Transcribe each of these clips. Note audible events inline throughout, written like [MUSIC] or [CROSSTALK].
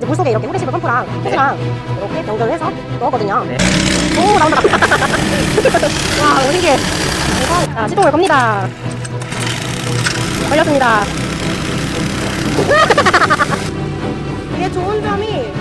이제 물속에 이렇게 후레시브 펌프랑 호스랑 이렇게 연결을 해서 넣었거든요. 네. 오, 나온다. [LAUGHS] 와. 그래서, 자, 시동을 겁니다. 걸렸습니다. [LAUGHS] 이게 좋은 점이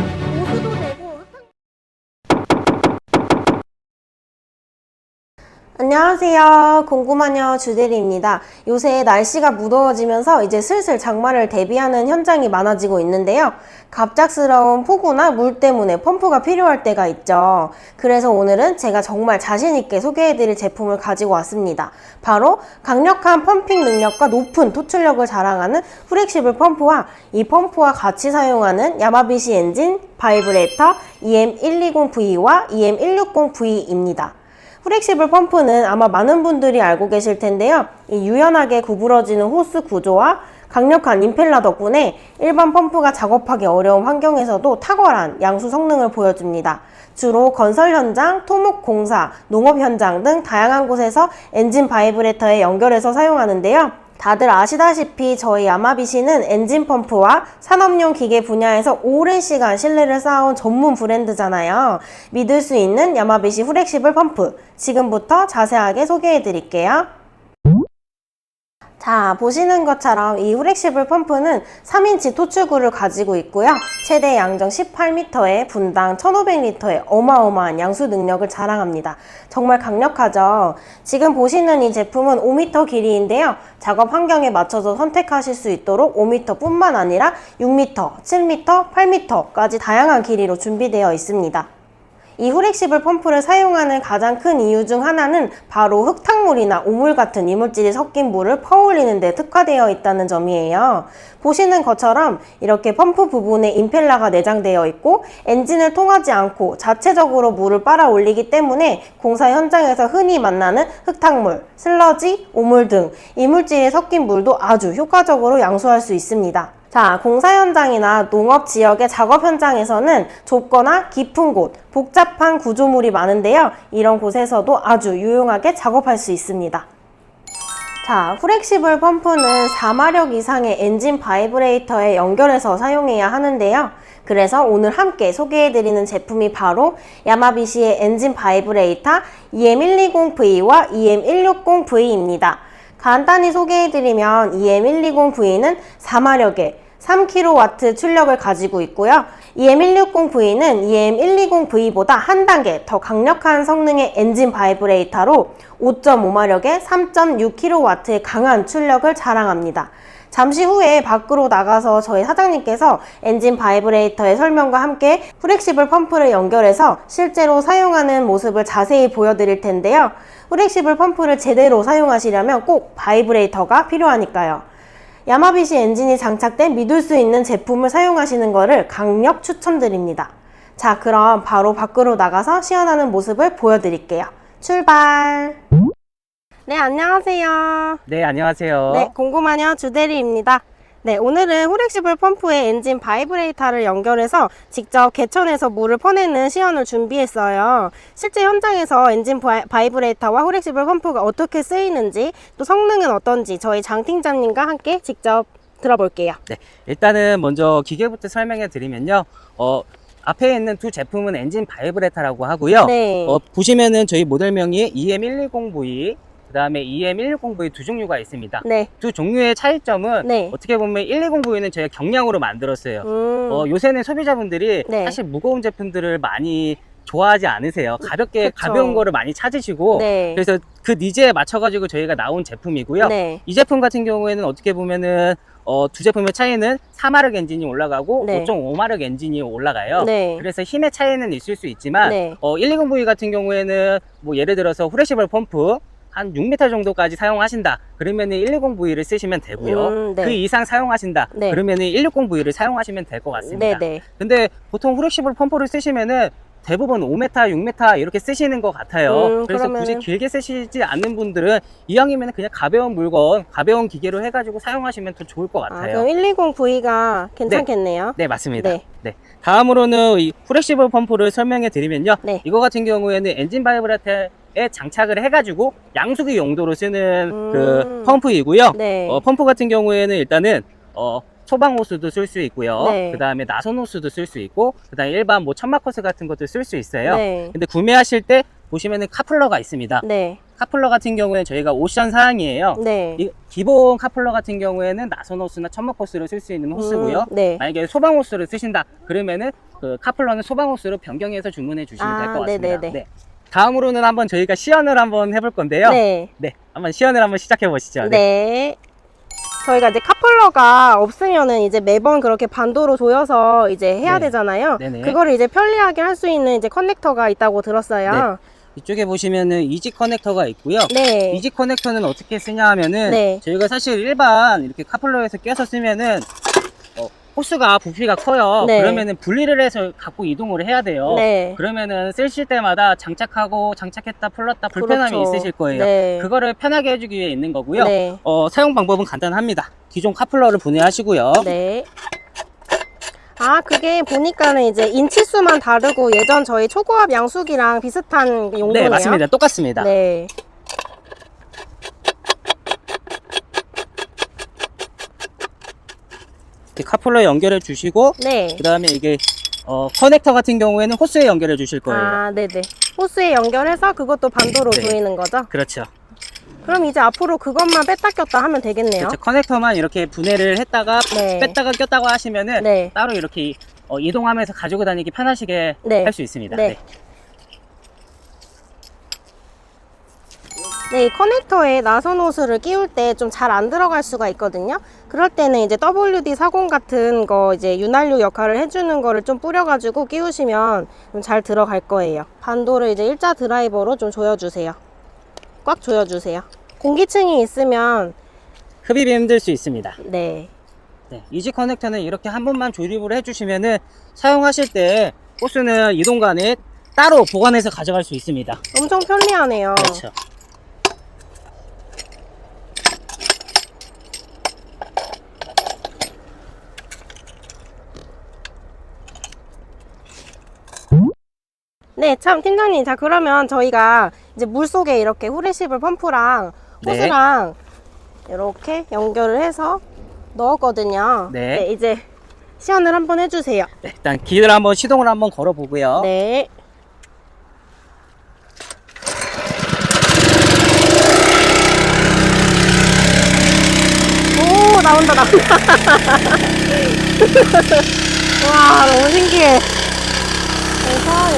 안녕하세요. 궁금하녀 주대리입니다. 요새 날씨가 무더워지면서 이제 슬슬 장마를 대비하는 현장이 많아지고 있는데요. 갑작스러운 폭우나 물 때문에 펌프가 필요할 때가 있죠. 그래서 오늘은 제가 정말 자신있게 소개해드릴 제품을 가지고 왔습니다. 바로 강력한 펌핑 능력과 높은 토출력을 자랑하는 프렉시블 펌프와 이 펌프와 같이 사용하는 야마비시 엔진, 바이브레이터 EM120V와 EM160V입니다. 프렉시블 펌프는 아마 많은 분들이 알고 계실 텐데요. 이 유연하게 구부러지는 호스 구조와 강력한 임펠러 덕분에 일반 펌프가 작업하기 어려운 환경에서도 탁월한 양수 성능을 보여줍니다. 주로 건설 현장, 토목 공사, 농업 현장 등 다양한 곳에서 엔진 바이브레터에 연결해서 사용하는데요. 다들 아시다시피 저희 야마비시는 엔진 펌프와 산업용 기계 분야에서 오랜 시간 신뢰를 쌓아온 전문 브랜드잖아요. 믿을 수 있는 야마비시 후렉시블 펌프. 지금부터 자세하게 소개해 드릴게요. 자, 보시는 것처럼 이 후렉시블 펌프는 3인치 토출구를 가지고 있고요. 최대 양정 18m에 분당 1500리터의 어마어마한 양수 능력을 자랑합니다. 정말 강력하죠? 지금 보시는 이 제품은 5m 길이인데요. 작업 환경에 맞춰서 선택하실 수 있도록 5m 뿐만 아니라 6m, 7m, 8m까지 다양한 길이로 준비되어 있습니다. 이 후렉시블 펌프를 사용하는 가장 큰 이유 중 하나는 바로 흙탕물이나 오물 같은 이물질이 섞인 물을 퍼올리는 데 특화되어 있다는 점이에요. 보시는 것처럼 이렇게 펌프 부분에 임펠러가 내장되어 있고 엔진을 통하지 않고 자체적으로 물을 빨아 올리기 때문에 공사 현장에서 흔히 만나는 흙탕물, 슬러지, 오물 등 이물질이 섞인 물도 아주 효과적으로 양수할 수 있습니다. 자, 공사 현장이나 농업 지역의 작업 현장에서는 좁거나 깊은 곳, 복잡한 구조물이 많은데요. 이런 곳에서도 아주 유용하게 작업할 수 있습니다. 자, 후렉시블 펌프는 4마력 이상의 엔진 바이브레이터에 연결해서 사용해야 하는데요. 그래서 오늘 함께 소개해드리는 제품이 바로 야마비시의 엔진 바이브레이터 EM120V와 EM160V입니다. 간단히 소개해드리면 EM120V는 4마력의 3kW 출력을 가지고 있고요. EM160V는 EM120V보다 한 단계 더 강력한 성능의 엔진 바이브레이터로 5.5마력의 3.6kW의 강한 출력을 자랑합니다. 잠시 후에 밖으로 나가서 저희 사장님께서 엔진 바이브레이터의 설명과 함께 프렉시블 펌프를 연결해서 실제로 사용하는 모습을 자세히 보여드릴 텐데요. 프렉시블 펌프를 제대로 사용하시려면 꼭 바이브레이터가 필요하니까요. 야마비시 엔진이 장착된 믿을 수 있는 제품을 사용하시는 것을 강력 추천드립니다. 자, 그럼 바로 밖으로 나가서 시연하는 모습을 보여드릴게요. 출발! 네, 안녕하세요. 네, 안녕하세요. 네, 궁금하냐 주대리입니다. 네, 오늘은 후렉시블 펌프에 엔진 바이브레이터를 연결해서 직접 개천에서 물을 퍼내는 시연을 준비했어요. 실제 현장에서 엔진 바이- 바이브레이터와 후렉시블 펌프가 어떻게 쓰이는지 또 성능은 어떤지 저희 장 팀장님과 함께 직접 들어볼게요. 네, 일단은 먼저 기계부터 설명해 드리면요. 어, 앞에 있는 두 제품은 엔진 바이브레타라고 하고요. 네. 어, 보시면은 저희 모델명이 EM110V, 그 다음에 EM160V 두 종류가 있습니다. 네. 두 종류의 차이점은 네. 어떻게 보면 120V는 저희가 경량으로 만들었어요. 음. 어, 요새는 소비자분들이 네. 사실 무거운 제품들을 많이 좋아하지 않으세요. 가볍게 그쵸. 가벼운 거를 많이 찾으시고 네. 그래서 그 니즈에 맞춰가지고 저희가 나온 제품이고요. 네. 이 제품 같은 경우에는 어떻게 보면은 어, 두 제품의 차이는 4마력 엔진이 올라가고 네. 5.5마력 엔진이 올라가요. 네. 그래서 힘의 차이는 있을 수 있지만 네. 어, 120V 같은 경우에는 뭐 예를 들어서 후레시블 펌프 한 6m 정도까지 사용하신다. 그러면은 120V를 쓰시면 되고요. 음, 네. 그 이상 사용하신다. 네. 그러면은 160V를 사용하시면 될 것 같습니다. 네, 네. 근데 보통 후레시블 펌프를 쓰시면은 대부분 5m, 6m 이렇게 쓰시는 것 같아요. 음, 그래서 그러면은- 굳이 길게 쓰시지 않는 분들은 이왕이면 그냥 가벼운 물건, 가벼운 기계로 해가지고 사용하시면 더 좋을 것 아, 같아요. 그럼 120V가 괜찮겠네요. 네, 맞습니다. 네. 네. 다음으로는 이 후렉시블 펌프를 설명해 드리면요. 네. 이거 같은 경우에는 엔진 바이브레터에 장착을 해가지고 양수기 용도로 쓰는 음. 그 펌프이고요. 네. 어, 펌프 같은 경우에는 일단은 어, 소방 호스도 쓸 수 있고요. 네. 그 다음에 나선 호스도 쓸 수 있고 그 다음에 일반 뭐 천막 호스 같은 것도 쓸 수 있어요. 네. 근데 구매하실 때 보시면은 카플러가 있습니다. 네. 카플러 같은 경우에는 저희가 옵션 사항이에요. 네. 이- 기본 카플러 같은 경우에는 나선 호스나 천막 호스를 쓸 수 있는 호스고요. 음, 네. 만약에 소방 호스를 쓰신다 그러면은 그 카플러는 소방 호스로 변경해서 주문해 주시면 아, 될것 같습니다. 네네네. 네. 다음으로는 한번 저희가 시연을 한번 해볼 건데요. 네. 네, 한번 시연을 한번 시작해 보시죠. 네. 저희가 이제 카플러가 없으면은 이제 매번 그렇게 반도로 조여서 이제 해야 네. 되잖아요. 네네. 그거를 이제 편리하게 할 수 있는 이제 커넥터가 있다고 들었어요. 이쪽에 보시면은 이지 커넥터가 있고요. 네. 이지 커넥터는 어떻게 쓰냐 하면은 네. 저희가 사실 일반 이렇게 카플러에서 껴서 쓰면은 어, 호스가 부피가 커요. 네. 그러면은 분리를 해서 갖고 이동을 해야 돼요. 네. 그러면은 쓰실 때마다 장착하고 장착했다 풀렀다 불편함이 그렇죠. 있으실 거예요. 네. 그거를 편하게 해주기 위해 있는 거고요. 네. 어, 사용 방법은 간단합니다. 기존 카플러를 분해하시고요. 네. 아, 그게 보니까는 이제 인치수만 다르고 예전 저희 초고압 양수기랑 비슷한 용도네요. 네, 맞습니다. 똑같습니다. 네. 이렇게 카플러 연결해 주시고 네. 그 다음에 이게 어, 커넥터 같은 경우에는 호스에 연결해 주실 거예요. 아, 네네. 호스에 연결해서 그것도 반도로 네. 조이는 거죠? 그렇죠. 그럼 이제 앞으로 그것만 뺐다 꼈다 하면 되겠네요. 그렇죠. 커넥터만 이렇게 분해를 했다가 네. 뺐다가 꼈다고 하시면은 네. 따로 이렇게 어, 이동하면서 가지고 다니기 편하시게 네. 할 수 있습니다. 네. 네, 이 커넥터에 나선 호스를 끼울 때 좀 잘 안 들어갈 수가 있거든요. 그럴 때는 이제 WD-40 같은 거 이제 윤활유 역할을 해주는 거를 좀 뿌려가지고 끼우시면 좀 잘 들어갈 거예요. 반도를 이제 일자 드라이버로 좀 조여주세요. 꽉 조여주세요. 공기층이 있으면 흡입이 힘들 수 있습니다. 네, 네, 이지 커넥터는 이렇게 한 번만 조립을 해주시면은 사용하실 때 호스는 이동간에 따로 보관해서 가져갈 수 있습니다. 엄청 편리하네요. 그렇죠. 네, 참 팀장님, 자 그러면 저희가 이제 물 속에 이렇게 후레시블 펌프랑 네. 호스랑 이렇게 연결을 해서 넣었거든요. 네. 이제 시연을 한번 해주세요. 네, 일단 기를 한번 시동을 한번 걸어 보고요. 네. 오, 나온다, 나온다. [LAUGHS] 와, 너무 신기해.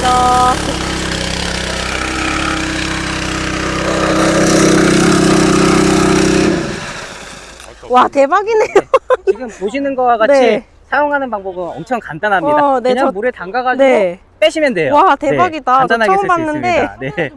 이렇게. 와, 대박이네요. 지금 보시는 거와 같이 네. 사용하는 방법은 엄청 간단합니다. 어, 네, 그냥 저- 물에 담가가지고 네. 빼시면 돼요. 와, 대박이다. 네, 저 간단하게 처음 쓸 수 봤는데. 있습니다. 네.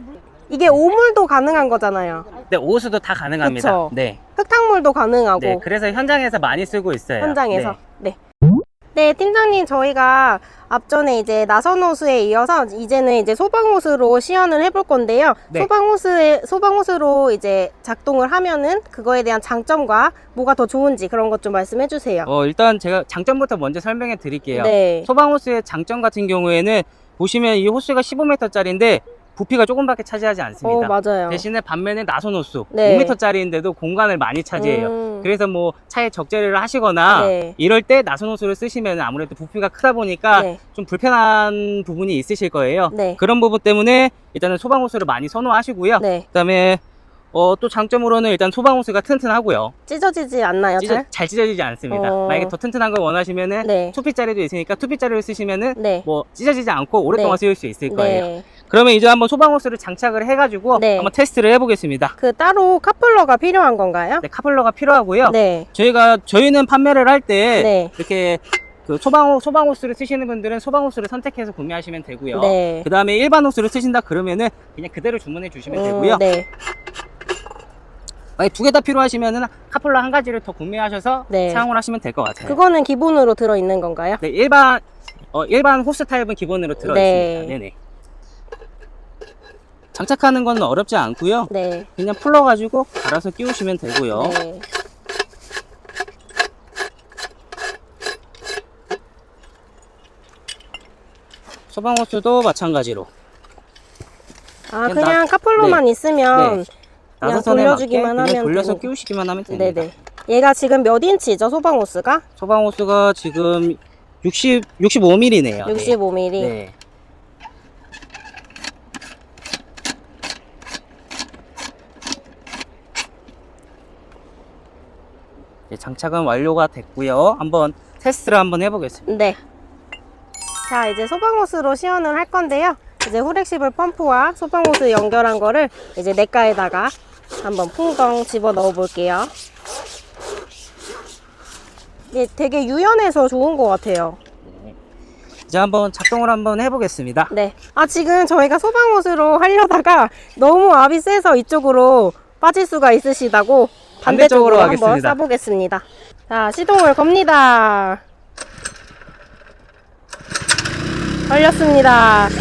이게 오물도 가능한 거잖아요. 네, 옷수도 다 가능합니다. 그쵸. 네. 흙탕물도 가능하고. 네, 그래서 현장에서 많이 쓰고 있어요. 현장에서. 네. 네. 네, 팀장님, 저희가 앞전에 이제 나선 호수에 이어서 이제는 이제 소방 호수로 시연을 해볼 건데요. 네. 소방 호수에, 소방 호수로 이제 작동을 하면은 그거에 대한 장점과 뭐가 더 좋은지 그런 것 좀 말씀해 주세요. 어, 일단 제가 장점부터 먼저 설명해 드릴게요. 네. 소방 호스의 장점 같은 경우에는 보시면 이 호스가 15m짜리인데 부피가 조금밖에 차지하지 어, 않습니다. 맞아요. 대신에 반면에 나선 호수 네. 5m짜리인데도 공간을 많이 차지해요. 음, 그래서 뭐 차에 적재를 하시거나 네. 이럴 때 나선 호수를 쓰시면 아무래도 부피가 크다 보니까 네. 좀 불편한 부분이 있으실 거예요. 네. 그런 부분 때문에 일단은 소방 호스를 많이 선호하시고요. 네. 그다음에 어, 또 장점으로는 일단 소방 호스가 튼튼하고요. 찢어지지 않나요, 찢어, 잘? 잘 찢어지지 않습니다. 어. 만약에 더 튼튼한 걸 원하시면은 네. 투피짜리도 있으니까 투피짜리를 쓰시면은 네. 뭐 찢어지지 않고 오랫동안 네. 쓰일 수 있을 거예요. 네. 그러면 이제 한번 소방 호스를 장착을 해가지고 네. 한번 테스트를 해보겠습니다. 그 따로 카플러가 필요한 건가요? 네, 카플러가 필요하고요. 네. 저희가 저희는 판매를 할 때 네. 이렇게 그 소방 소방 호스를 쓰시는 분들은 소방 호스를 선택해서 구매하시면 되고요. 네. 그 다음에 일반 호스를 쓰신다 그러면은 그냥 그대로 주문해 주시면 되고요. 음, 네. 만약 두 개 다 필요하시면은 카플러 한 가지를 더 구매하셔서 네. 사용을 하시면 될 것 같아요. 그거는 기본으로 들어 있는 건가요? 네, 일반 어, 일반 호스 타입은 기본으로 들어 네. 있습니다. 네네. 장착하는 건 어렵지 않고요. 네. 그냥 풀러가지고 갈아서 끼우시면 되고요. 네. 소방 호스도 마찬가지로 아, 그냥 그냥 카플러만 있으면 네. 그냥 돌려주기만 하면 돌려서 되고. 끼우시기만 하면 됩니다. 네네. 얘가 지금 몇 인치죠, 소방 호스가? 소방 호스가 지금 60, 65mm네요. 65mm. 네. 장착은 완료가 됐고요. 한번 테스트를 한번 해보겠습니다. 네. 자, 이제 소방호스로 시연을 할 건데요. 이제 후렉시블 펌프와 소방호스 연결한 거를 이제 냇가에다가 한번 풍덩 집어 넣어 볼게요. 이게 되게 유연해서 좋은 것 같아요. 이제 한번 작동을 한번 해보겠습니다. 네. 아, 지금 저희가 소방호스로 하려다가 너무 압이 세서 이쪽으로 빠질 수가 있으시다고 반대쪽으로 반대쪽으로 한번 하겠습니다. 쏴보겠습니다. 자, 시동을 겁니다. 걸렸습니다. [LAUGHS]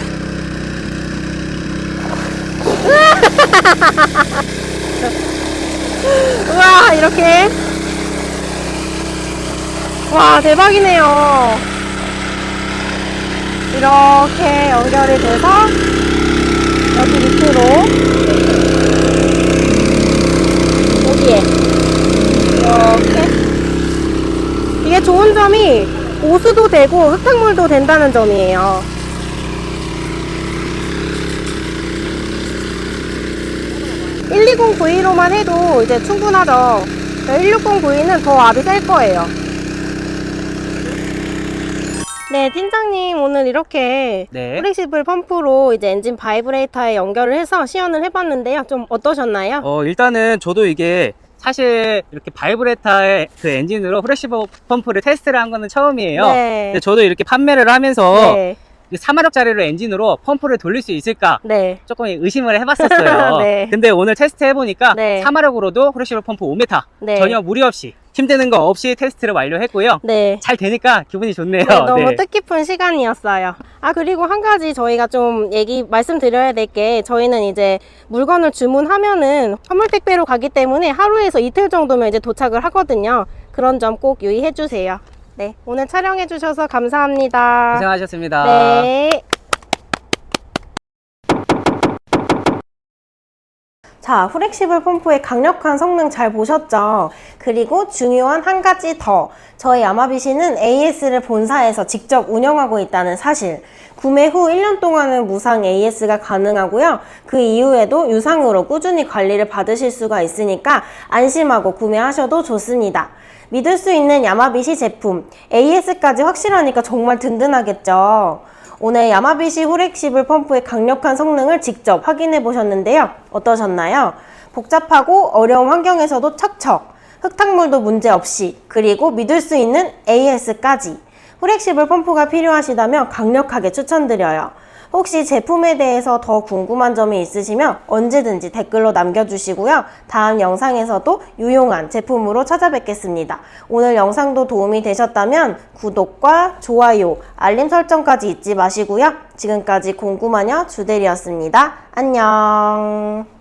우와, 이렇게. 와, 대박이네요. 이렇게 연결이 돼서 여기 밑으로 여기에 이렇게 이게 좋은 점이 오수도 되고 흙탕물도 된다는 점이에요. (120V)로만 해도 이제 충분하죠. 160V는 더 압이 셀 거예요 네, 팀장님 오늘 이렇게 네. 프렉시블 펌프로 이제 엔진 바이브레이터에 연결을 해서 시연을 해봤는데요. 좀 어떠셨나요? 어, 일단은 저도 이게 사실 이렇게 바이브레타의 그 엔진으로 프레시버 펌프를 테스트를 한 거는 처음이에요. 네. 근데 저도 이렇게 판매를 하면서 네. 3마력짜리로 엔진으로 펌프를 돌릴 수 있을까 네. 조금 의심을 해봤었어요. [LAUGHS] 네. 근데 오늘 테스트 해보니까 네. 4마력으로도 프레시버 펌프 5m 네. 전혀 무리 없이 힘드는 거 없이 테스트를 완료했고요. 네. 잘 되니까 기분이 좋네요. 네, 너무 네. 뜻깊은 시간이었어요. 아, 그리고 한 가지 저희가 좀 얘기, 말씀드려야 될 게, 저희는 이제 물건을 주문하면은 화물 택배로 가기 때문에 하루에서 이틀 정도면 이제 도착을 하거든요. 그런 점 꼭 유의해 주세요. 네. 오늘 촬영해 주셔서 감사합니다. 고생하셨습니다. 네. 자, 후렉시블 펌프의 강력한 성능 잘 보셨죠? 그리고 중요한 한 가지 더. 저희 야마비시는 AS를 본사에서 직접 운영하고 있다는 사실. 구매 후 1년 동안은 무상 AS가 가능하고요. 그 이후에도 유상으로 꾸준히 관리를 받으실 수가 있으니까 안심하고 구매하셔도 좋습니다. 믿을 수 있는 야마비시 제품. AS까지 확실하니까 정말 든든하겠죠? 오늘 야마비시 후렉시블 펌프의 강력한 성능을 직접 확인해 보셨는데요. 어떠셨나요? 복잡하고 어려운 환경에서도 척척, 흙탕물도 문제 없이, 그리고 믿을 수 있는 AS까지. 후렉시블 펌프가 필요하시다면 강력하게 추천드려요. 혹시 제품에 대해서 더 궁금한 점이 있으시면 언제든지 댓글로 남겨주시고요. 다음 영상에서도 유용한 제품으로 찾아뵙겠습니다. 오늘 영상도 도움이 되셨다면 구독과 좋아요, 알림 설정까지 잊지 마시고요. 지금까지 공구마녀 주대리였습니다. 안녕.